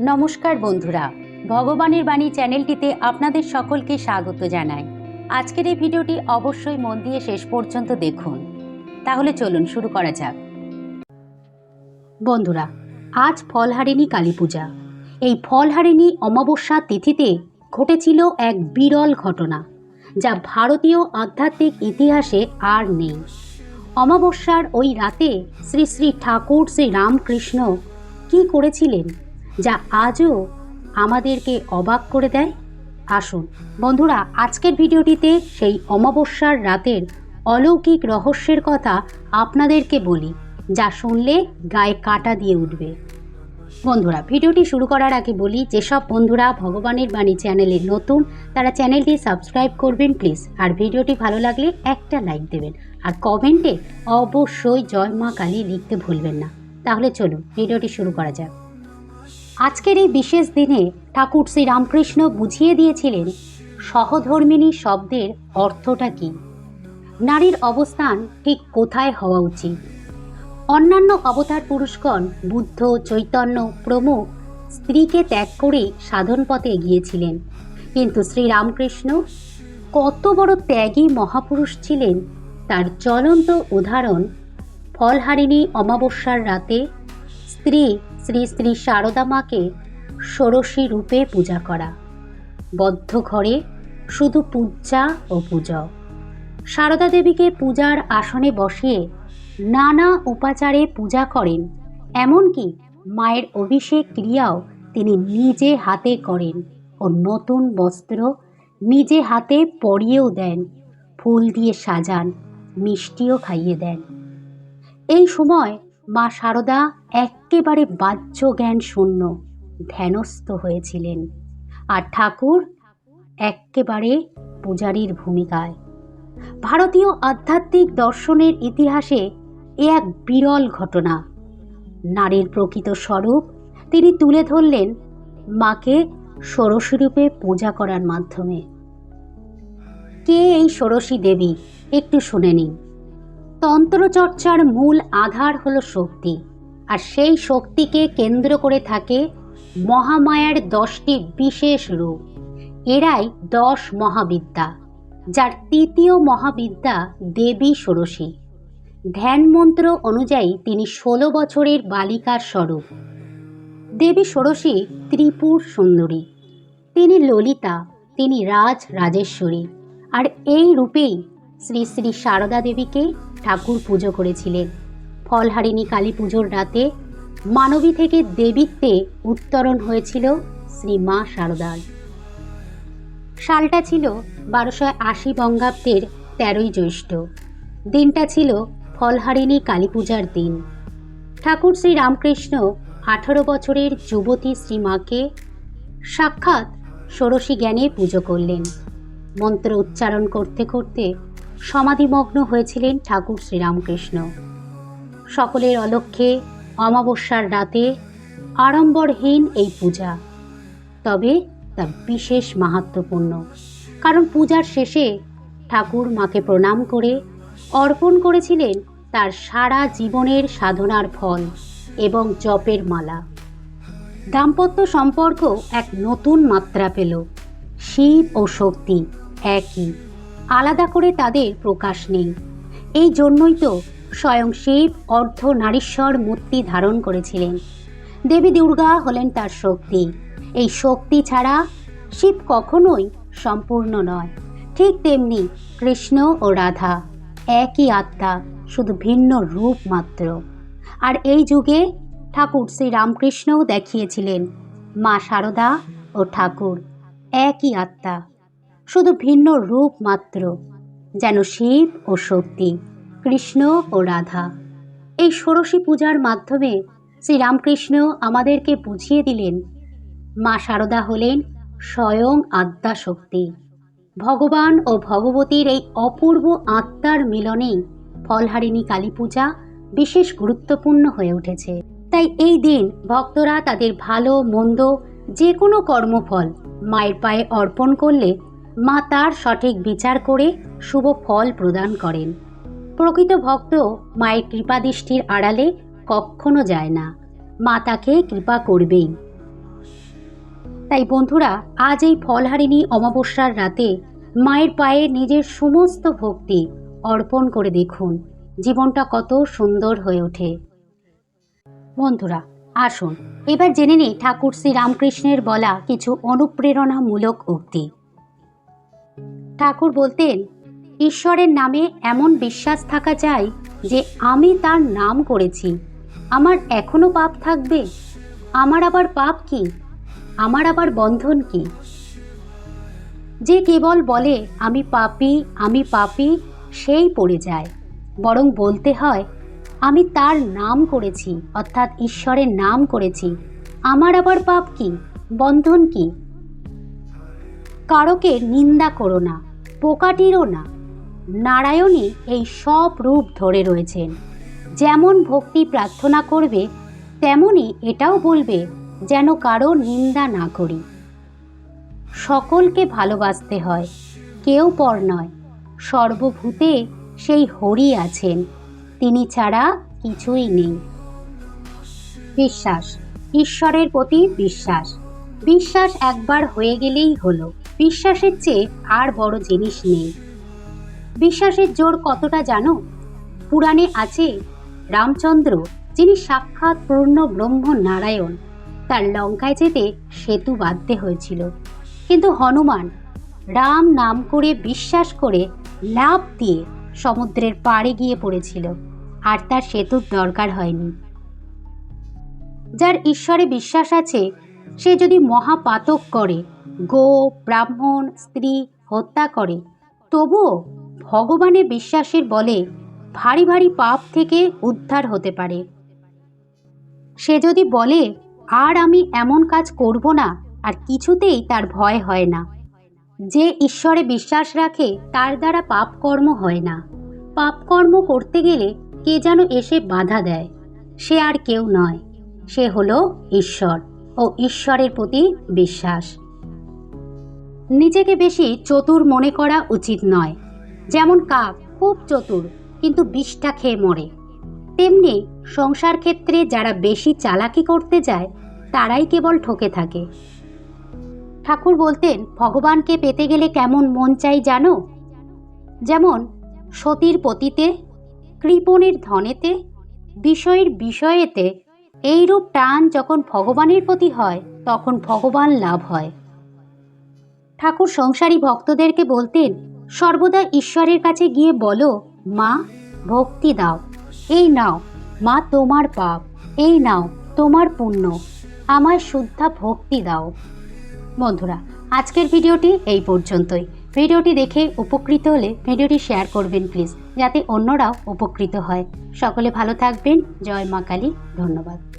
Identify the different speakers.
Speaker 1: নমস্কার বন্ধুরা, ভগবানের বাণী চ্যানেলটিতে আপনাদের সকলকে স্বাগত জানাই। আজকের এই ভিডিওটি অবশ্যই মন দিয়ে শেষ পর্যন্ত দেখুন। তাহলে চলুন শুরু করা যাক। বন্ধুরা, আজ ফলহারিণী কালী পূজা। এই ফলহারিণী অমাবস্যা তিথিতে ঘটেছিল এক বিরল ঘটনা, যা ভারতীয় আধ্যাত্মিক ইতিহাসে আর নেই। অমাবস্যার ওই রাতে শ্রী শ্রী ঠাকুর শ্রী রামকৃষ্ণ কি করেছিলেন? যা আজও আমাদেরকে অবাক করে দেয়? আসুন, বন্ধুরা, আজকের ভিডিওটিতে সেই অমাবস্যার রাতের অলৌকিক রহস্যের কথা আপনাদেরকে বলি, যা শুনলে গায়ে কাটা দিয়ে উঠবে। বন্ধুরা, ভিডিওটি শুরু করার আগে বলি, যেসব বন্ধুরা ভগবানের বাণী চ্যানেলে নতুন, তারা চ্যানেলটি সাবস্ক্রাইব করবেন প্লিজ, আর ভিডিওটি ভালো লাগলে একটা লাইক দেবেন, আর কমেন্টে অবশ্যই জয় মা কালী লিখতে ভুলবেন না। তাহলে চলুন, ভিডিওটি শুরু করা যাক। আজকের এই বিশেষ দিনে ঠাকুর শ্রী রামকৃষ্ণ বুঝিয়ে দিয়েছিলেন সহধর্মিণী শব্দের অর্থটা কী। নারীর অবস্থান ঠিক কোথায় হওয়া উচিত। অন্যান্য অবতার পুরুষগণ বুদ্ধ, চৈতন্য, প্রমুখ স্ত্রীকে ত্যাগ করে সাধন পথে এগিয়েছিলেন। কিন্তু শ্রীরামকৃষ্ণ কত বড় ত্যাগী মহাপুরুষ ছিলেন, তার জ্বলন্ত উদাহরণ ফলহারিণী অমাবস্যার রাতে স্ত্রী শ্রী শ্রী শারদা মাকে ষোড়শী রূপে পূজা করা। বদ্ধ ঘরে শুধু পূজা ও পূজা। সারদা দেবীকে পূজার আসনে বসিয়ে নানা উপাচারে পূজা করেন, এমনকি মায়ের অভিষেক ক্রিয়াও তিনি নিজে হাতে করেন ও নতুন বস্ত্র নিজে হাতে পরিয়েও দেন, ফুল দিয়ে সাজান, মিষ্টিও খাইয়ে দেন। এই সময় মা শারদা একেবারে বাহ্য জ্ঞান শূন্য ধ্যানস্থ হয়েছিলেন। আর ঠাকুর একেবারে পূজারীর ভূমিকায়। ভারতীয় আধ্যাত্মিক দর্শনের ইতিহাসে এ এক বিরল ঘটনা। নারীর প্রকৃত স্বরূপ তিনি তুলে ধরলেন মাকে ষোড়শীরূপে পূজা করার মাধ্যমে। কে এই ষোড়শী দেবী? একটু শুনে নিন। তন্ত্রচর্চার মূল আধার হলো শক্তি। আর সেই শক্তিকে কেন্দ্র করে থাকে মহামায়ার দশটি বিশেষ রূপ। এরাই দশ মহাবিদ্যা, যার তৃতীয় মহাবিদ্যা দেবী ষোড়শী। ধ্যান মন্ত্র অনুযায়ী তিনি ষোলো বছরের বালিকার স্বরূপ। দেবী ষোড়শী ত্রিপুর সুন্দরী। তিনি ললিতা, তিনি রাজ রাজেশ্বরী। আর এই রূপেই শ্রী শ্রী সারদা দেবীকে ঠাকুর পুজো করেছিলেন ফলহারিণী কালী পুজোর রাতে মানবী থেকে দেবীত্বে উত্তরণ হয়েছিল শ্রী মা শারদার। সালটা ছিল বারোশো আশি বঙ্গাব্দের তেরোই জ্যৈষ্ঠ। দিনটা ছিল ফলহারিণী কালী পূজার দিন। ঠাকুর শ্রী রামকৃষ্ণ আঠারো বছরের যুবতী শ্রীমাকে সাক্ষাৎ ষোড়শী জ্ঞানে পুজো করলেন। মন্ত্র উচ্চারণ করতে করতে সমাধিমগ্ন হয়েছিলেন ঠাকুর শ্রীরামকৃষ্ণ। সকলের অলক্ষ্যে অমাবস্যার রাতে আড়ম্বরহীন এই পূজা, তবে তা বিশেষ মাহাত্মপূর্ণ কারণ পূজার শেষে ঠাকুর মাকে প্রণাম করে অর্পণ করেছিলেন তার সারা জীবনের সাধনার ফল এবং জপের মালা। দাম্পত্য সম্পর্ক এক নতুন মাত্রা পেল। শিব ও শক্তি একই। আলাদা করে তাদের প্রকাশ নেই। এই জন্যই তো স্বয়ং শিব অর্ধ নারীশ্বর মূর্তি ধারণ করেছিলেন। দেবী দুর্গা হলেন তার শক্তি। এই শক্তি ছাড়া শিব কখনোই সম্পূর্ণ নয়। ঠিক তেমনি কৃষ্ণ ও রাধা একই আত্মা, শুধু ভিন্ন রূপ মাত্র। আর এই যুগে ঠাকুর শ্রী রামকৃষ্ণও দেখিয়েছিলেন মা শারদা ও ঠাকুর একই আত্মা। শুধু ভিন্ন রূপ মাত্র, যেন শিব ও শক্তি, কৃষ্ণ ও রাধা। এই ষোড়শী পূজার মাধ্যমে শ্রীরামকৃষ্ণ আমাদেরকে বুঝিয়ে দিলেন, মা শারদা হলেন স্বয়ং আত্মা শক্তি ভগবান ও ভগবতীর এই অপূর্ব আত্মার মিলনেই ফলহারিণী কালী পূজা বিশেষ গুরুত্বপূর্ণ হয়ে উঠেছে। তাই এই দিন ভক্তরা তাদের ভালো, মন্দ, যে কোনো কর্মফল মায়ের পায়ে অর্পণ করলে মা তার সঠিক বিচার করে শুভ ফল প্রদান করেন। প্রকৃত ভক্ত মায়ের কৃপাদৃষ্টির আড়ালে কখনো যায় না। মা তাকে কৃপা করবেই। তাই বন্ধুরা, আজ এই ফলহারিণী অমাবস্যার রাতে মায়ের পায়ে নিজের সমস্ত ভক্তি অর্পণ করে দেখুন। জীবনটা কত সুন্দর হয়ে ওঠে। বন্ধুরা, আসুন। এবার জেনে নিই ঠাকুর শ্রী রামকৃষ্ণের বলা কিছু অনুপ্রেরণামূলক উক্তি। ঠাকুর বলতেন, ঈশ্বরের নামে এমন বিশ্বাস থাকা চাই যে আমি তার নাম করেছি। আমার এখনও পাপ থাকবে। আমার আবার পাপ কি? আমার আবার বন্ধন কি? যে কেবল বলে, আমি পাপি আমি পাপি সেই পড়ে যায়। বরং বলতে হয়, আমি তার নাম করেছি, অর্থাৎ ঈশ্বরের নাম করেছি। আমার আবার পাপ কি? বন্ধন কি? কারকে নিন্দা করো না। পোকাটিরও না, নারায়ণই এই সব রূপ ধরে রয়েছেন। যেমন ভক্তি প্রার্থনা করবে তেমনই এটাও বলবে যেন কারও নিন্দা না করি। সকলকে ভালোবাসতে হয়, কেউ পর নয়। সর্বভূতে সেই হরি আছেন, তিনি ছাড়া কিছুই নেই। বিশ্বাস, ঈশ্বরের প্রতি বিশ্বাস। বিশ্বাস একবার হয়ে গেলেই হলো। বিশ্বাসের চেয়ে আর বড় জিনিস নেই। বিশ্বাসের জোর কতটা জানো? পুরাণে আছে, রামচন্দ্র, যিনি সাক্ষাৎ পূর্ণ ব্রহ্ম নারায়ণ, তার লঙ্কায় যেতে সেতু বাঁধতে হয়েছিল। কিন্তু হনুমান রাম নাম করে বিশ্বাস করে লাভ দিয়ে সমুদ্রের পাড়ে গিয়ে পড়েছিল, আর তার সেতুর দরকার হয়নি। যার ঈশ্বরে বিশ্বাস আছে, সে যদি মহাপাতক করে গো, ব্রাহ্মণ, স্ত্রী হত্যা করে। তবুও ভগবানের বিশ্বাসের বলে ভারী ভারী পাপ থেকে উদ্ধার হতে পারে। সে যদি বলে, আর আমি এমন কাজ করব না, আর কিছুতেই তার ভয় হয় না। যে ঈশ্বরে বিশ্বাস রাখে, তার দ্বারা পাপকর্ম হয় না। পাপকর্ম করতে গেলে কে যেন এসে বাধা দেয়। সে আর কেউ নয়। সে হলো ঈশ্বর ও ঈশ্বরের প্রতি বিশ্বাস। নিজেকে বেশি চতুর মনে করা উচিত নয়। যেমন কাক, খুব চতুর, কিন্তু বিষটা খেয়ে মরে। তেমনি সংসার ক্ষেত্রে যারা বেশি চালাকি করতে যায়, তারাই কেবল ঠকে থাকে। ঠাকুর বলতেন, ভগবানকে পেতে গেলে কেমন মন চাই জানো? যেমন, সতীর পতিতে, কৃপণের ধনেতে, বিষয়ের বিষয়েতে, এইরূপ টান যখন ভগবানের প্রতি হয়, তখন ভগবান লাভ হয়। ঠাকুর সংসারী ভক্তদেরকে বলতেন, সর্বদা ঈশ্বরের কাছে গিয়ে বলো, মা, ভক্তি দাও। এই নাও, মা তোমার পাপ। এই নাও, তোমার পুণ্য। আমায় শুদ্ধা ভক্তি দাও। বন্ধুরা, আজকের ভিডিওটি এই পর্যন্তই। ভিডিওটি দেখে উপকৃত হলে ভিডিওটি শেয়ার করবেন প্লিজ, যাতে অন্যরাও উপকৃত হয়। সকলে ভালো থাকবেন। জয় মা কালী। ধন্যবাদ।